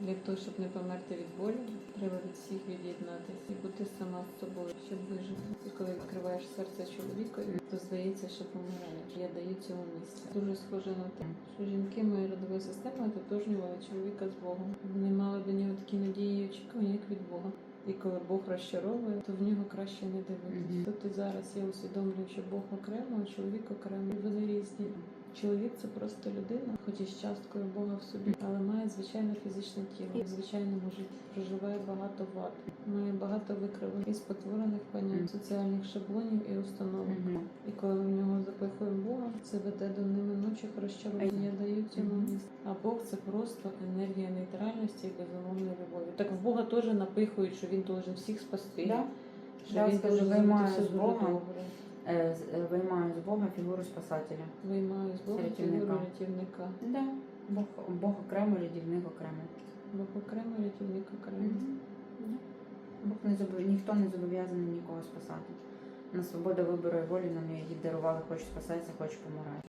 Для того, щоб не померти від болю, треба від всіх від'єднатися і бути сама з собою, щоб вижити. І коли відкриваєш серце чоловіка, то здається, що помираєш. Я даю цьому місце. Дуже схоже на те, що жінки моєї родової системи ототожнювали чоловіка з Богом. Вони мали до нього такі надії і очікування, як від Бога. І коли Бог розчаровує, то в нього краще не дивитися. Тобто зараз я усвідомлюю, що Бог окремо, а чоловік окремо. Вони різні. Чоловік це просто людина, хоч і з часткою Бога в собі, але має звичайне фізичне тіло. І в звичайному житті проживає багато вад, має багато викривлень і спотворених понять, соціальних шаблонів і установок. І коли ми в нього запихуємо Бога, це веде до неминучих розчарувань. Я даю цьому місце. А Бог це просто енергія нейтральності і безумовної любові. Так в Бога теж напихують, що він должен всіх спасти. Да? Що він должен виймаю все з дуже Бога. фігуру спасателя. Виймаю з Бога Рятівника. фігуру рятівника. Да. Бог, Бог окремо, рятівник окремо. Бог окремо, рятівник окремо. Бог не зобов... ніхто не зобов'язаний нікого спасати. На свободу вибору і волі нам її дарували, хоч спасатися, хоч помирати.